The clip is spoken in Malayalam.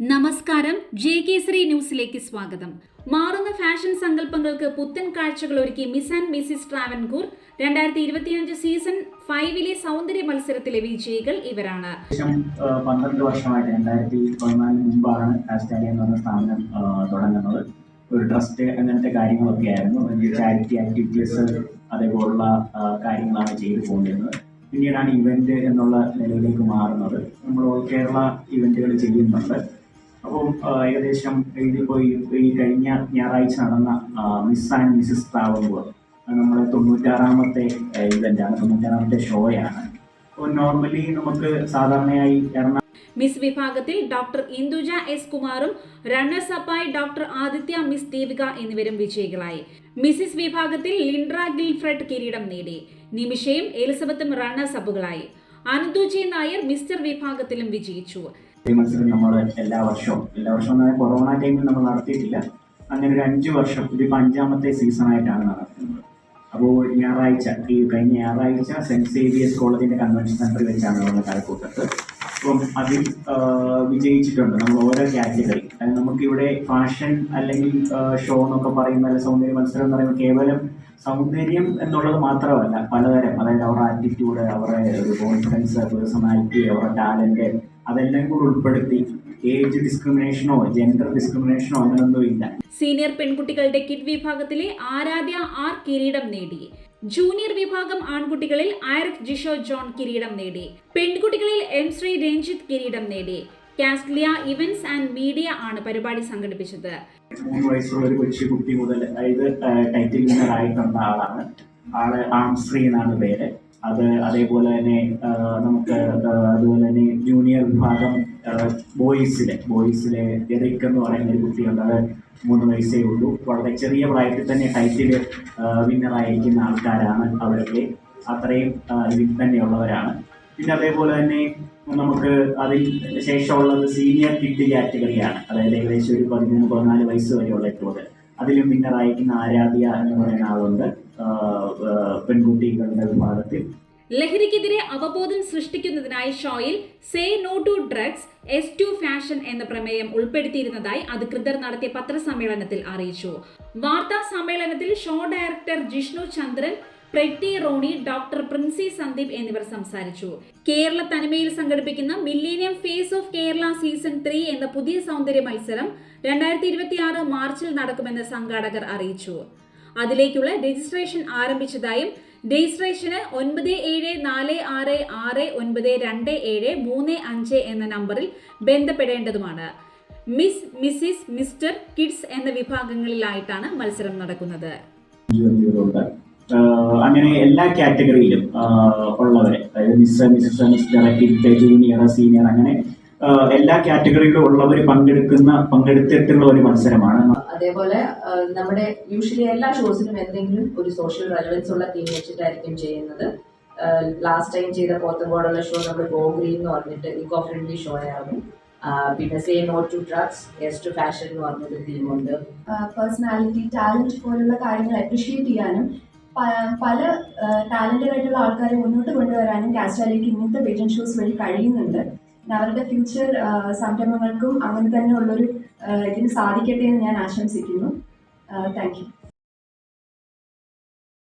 നമസ്കാരം ജെ ശ്രീ ന്യൂസിലേക്ക് സ്വാഗതം. മാറുന്ന ഫാഷൻ സങ്കല്പങ്ങൾക്ക് പുത്തൻ കാഴ്ചകൾ ഒരുക്കി മിസ് ആൻഡ് മിസിസ് ട്രാവൻകൂർ രണ്ടായിരത്തി ഇരുപത്തിയഞ്ച് സീസൺ ഫൈവിലെ സൗന്ദര്യ മത്സരത്തിലെ വിജയികൾ ഇവരാണ്. പന്ത്രണ്ട് വർഷമായിട്ട് രണ്ടായിരത്തി പതിനാലിന് മുമ്പാണ് സ്ഥാപനം തുടങ്ങുന്നത്. ഒരു ട്രസ്റ്റ് അങ്ങനത്തെ കാര്യങ്ങളൊക്കെ ആയിരുന്നു. ചാരിറ്റി ആക്ടിവിറ്റീസ് അതേപോലുള്ള കാര്യങ്ങളാണ് ചെയ്തു പോന്നിരുന്നത്. പിന്നീടാണ് ഇവന്റ് എന്നുള്ള നിലയിലേക്ക് മാറുന്നത്. നമ്മൾ കേരള ഇവന്റുകൾ ചെയ്യുന്നുണ്ട്. അപ്പം ഏകദേശം ഇതിപ്പോൾ ഈ കഴിഞ്ഞ ഞായറാഴ്ച നടന്ന മിസ് ആൻഡ് മിസ്സസ് ട്രാവൻകൂർ നമ്മുടെ തൊണ്ണൂറ്റാറാമത്തെ ഇവന്റാണ് തൊണ്ണൂറ്റാറാമത്തെ ഷോയാണ്. അപ്പോൾ നോർമലി നമുക്ക് സാധാരണയായി എറണാകുളം മിസ് വിഭാഗത്തിൽ ഡോക്ടർ ഇന്ദുജ എസ് കുമാറും റണ്ണേഴ്സ് അപ്പായി ഡോക്ടർ ആദിത്യ മിസ് ദീപിക എന്നിവരും വിജയികളായി. മിസിസ് വിഭാഗത്തിൽ ലിൻഡ്ര ഗിൽഫ്രഡ് കിരീടം നേടി. നിമിഷയും എലിസബത്തും റണ്ണേഴ്സ് അപ്പുകളായി അനന്തുജി നായർ മിസ്റ്റർ വിഭാഗത്തിലും വിജയിച്ചു. ഈ മത്സരം നമ്മൾ എല്ലാ വർഷവും. എല്ലാ വർഷവും പറഞ്ഞാൽ കൊറോണ ടൈമിൽ നമ്മൾ നടത്തിയിട്ടില്ല. അങ്ങനെ ഒരു അഞ്ച് വർഷം ഇതിപ്പോൾ അഞ്ചാമത്തെ സീസൺ ആയിട്ടാണ് നടത്തുന്നത് അപ്പോൾ ഞായറാഴ്ച ഈ കഴിഞ്ഞ ഞായറാഴ്ച സെന്റ് സേവിയേഴ്സ് കോളേജിന്റെ കൺവെൻഷൻ സെന്ററിൽ വെച്ചാണ് നമ്മൾ കഴക്കൂട്ടത്ത് അപ്പം അതിൽ വിജയിച്ചിട്ടുണ്ട് നമ്മൾ ഓരോ കാറ്റഗറി നമുക്കിവിടെ ഫാഷൻ അല്ലെങ്കിൽ ഷോ എന്നൊക്കെ പറയുന്ന അല്ലെങ്കിൽ സൗന്ദര്യ മത്സരം എന്ന് പറയുമ്പോൾ കേവലം സൗന്ദര്യം എന്നുള്ളത് മാത്രമല്ല പലതരം. അതായത് അവരുടെ ആറ്റിറ്റ്യൂഡ് അവരുടെ കോൺഫിഡൻസ് പേഴ്സണാലിറ്റി അവരുടെ ടാലന്റ് അതെല്ലാം കൂടി ഉൾപ്പെടുത്തി ഏജ് ഡിസ്ക്രിമിനേഷനോ ജെൻഡർ ഡിസ്ക്രിമിനേഷനോ അങ്ങനെയൊന്നും ഇല്ല. സീനിയർ പെൺകുട്ടികളുടെ കിഡ് വിഭാഗത്തിലെ ആരാധ്യ ആർ കിരീടം നേടി. ജൂനിയർ വിഭാഗം ആൺകുട്ടികളിൽ ആയർക്ക് ജിഷോ ജോൺ കിരീടം നേടി. പെൺകുട്ടികളിൽ എം ശ്രീ രഞ്ജിത്ത് കിരീടം നേടി. കാസ്ലിയ ഇവന്റ്സ് ആൻഡ് മീഡിയ ആണ് പരിപാടി സംഘടിപ്പിച്ചത്. മൂന്ന് വയസ്സുള്ള ഒരു കൊച്ചു കുട്ടി മുതൽ അതായത് ടൈറ്റിൽ വിന്നർ ആയിട്ടുള്ള ആളാണ്. ആൾ ആംശ്രീ എന്നാണ് പേര്. അത് അതേപോലെ തന്നെ നമുക്ക് അതുപോലെ തന്നെ ജൂനിയർ വിഭാഗം ബോയ്സിലെ ബോയ്സിലെ എറിക് എന്ന് പറയുന്ന ഒരു കുട്ടിയുണ്ട്. അത് മൂന്ന് വയസ്സേ ഉള്ളൂ. വളരെ ചെറിയ പ്രായത്തിൽ തന്നെ ടൈറ്റിൽ വിന്നറായിരിക്കുന്ന ആൾക്കാരാണ് അവരൊക്കെ. അത്രയും ഇതിൽ തന്നെയുള്ളവരാണ് പിന്നെ അതേപോലെ തന്നെ നമുക്ക് അതിൽ ശേഷമുള്ളത് സീനിയർ കിഡ് കാറ്റഗറിയാണ് അതായത് ഏകദേശം ഒരു പതിമൂന്ന് പതിനാല് വയസ്സ് വരെയുള്ള എത്തുന്നത് അതിലും വിന്നറായിരിക്കുന്ന ആരാധ്യ എന്ന് പറയുന്ന ആളുണ്ട്. പെൺകുട്ടികളുടെ വിഭാഗത്തിൽ. ലഹരിക്കെതിരെ അവബോധം സൃഷ്ടിക്കുന്നതിനായി ഷോയിൽ say no to drugs yes to fashion എന്ന പ്രമേയം ഉൾപ്പെടുത്തിയിരുന്നതായി അധികൃതർ നടത്തിയ പത്രസമ്മേളനത്തിൽ അറിയിച്ചു. വാർത്താ സമ്മേളനത്തിൽ show director Jishnu Chandran Pretty Roni doctor Princy Sandeep എന്നിവർ സംസാരിച്ചു. കേരള തനിമയിൽ സംഘടിപ്പിക്കുന്ന millennium face of Kerala season three എന്ന പുതിയ സൗന്ദര്യ മത്സരം രണ്ടായിരത്തി ഇരുപത്തിയാറ് മാർച്ചിൽ നടക്കുമെന്ന് സംഘാടകർ അറിയിച്ചു. അതിലേക്കുള്ള രജിസ്ട്രേഷൻ ആരംഭിച്ചതായും രജിസ്ട്രേഷന് ഒൻപത് ഏഴ് നാല് ആറ് ആറ് ഒൻപത് രണ്ട് ഏഴ് മൂന്ന് അഞ്ച് എന്ന നമ്പറിൽ ബന്ധപ്പെടേണ്ടതുമാണ്. മിസ് മിസ്സിസ് മിസ്റ്റർ കിഡ്സ് എന്ന വിഭാഗങ്ങളിലായിട്ടാണ് മത്സരം നടക്കുന്നത്. അങ്ങനെ എല്ലാ കാറ്റഗറിയിലും ഉള്ളവരെ അതായത് miss Mrs mister kid junior senior അങ്ങനെ എല്ലാ കാറ്റഗറിയിലും ഉള്ളവർ പങ്കെടുക്കുന്ന പങ്കെടുത്തിട്ടുള്ള ഒരു മത്സരമാണ്. അതേപോലെ നമ്മുടെ യൂഷ്വലി എല്ലാ ഷോസിനും എന്തെങ്കിലും ഒരു സോഷ്യൽ റെലവൻസ് ഉള്ള തീം വെച്ചിട്ടായിരിക്കും ചെയ്യുന്നത്. ലാസ്റ്റ് ടൈം ചെയ്ത പോത്തങ്കോടുള്ള ഷോ നമ്മൾ ഗോഗ്രി എന്ന് പറഞ്ഞിട്ട് ഇക്കോ ഫ്രണ്ട്ലി ഷോ ആയിരുന്നു. ആ, പിന്നെ say no to drugs yes to fashion എന്ന് പറഞ്ഞൊരു തീമുണ്ട് പേഴ്സണാലിറ്റി ടാലന്റ് പോലുള്ള കാര്യങ്ങൾ അപ്രീഷിയേറ്റ് ചെയ്യാനും പല ടാലന്റഡ് ആയിട്ടുള്ള ആൾക്കാരെ മുന്നോട്ട് കൊണ്ടുവരാനും കാസ്റ്റാലേക്ക് ഇങ്ങനത്തെ പേജൻ ഷോസ് വഴി കഴിയുന്നുണ്ട്. അവരുടെ ഫ്യൂച്ചർ സംരംഭങ്ങൾക്കും അങ്ങനെ തന്നെ ഉള്ളൊരു ഇതിന് സാധിക്കട്ടെ എന്ന് ഞാൻ ആശംസിക്കുന്നു. Thank you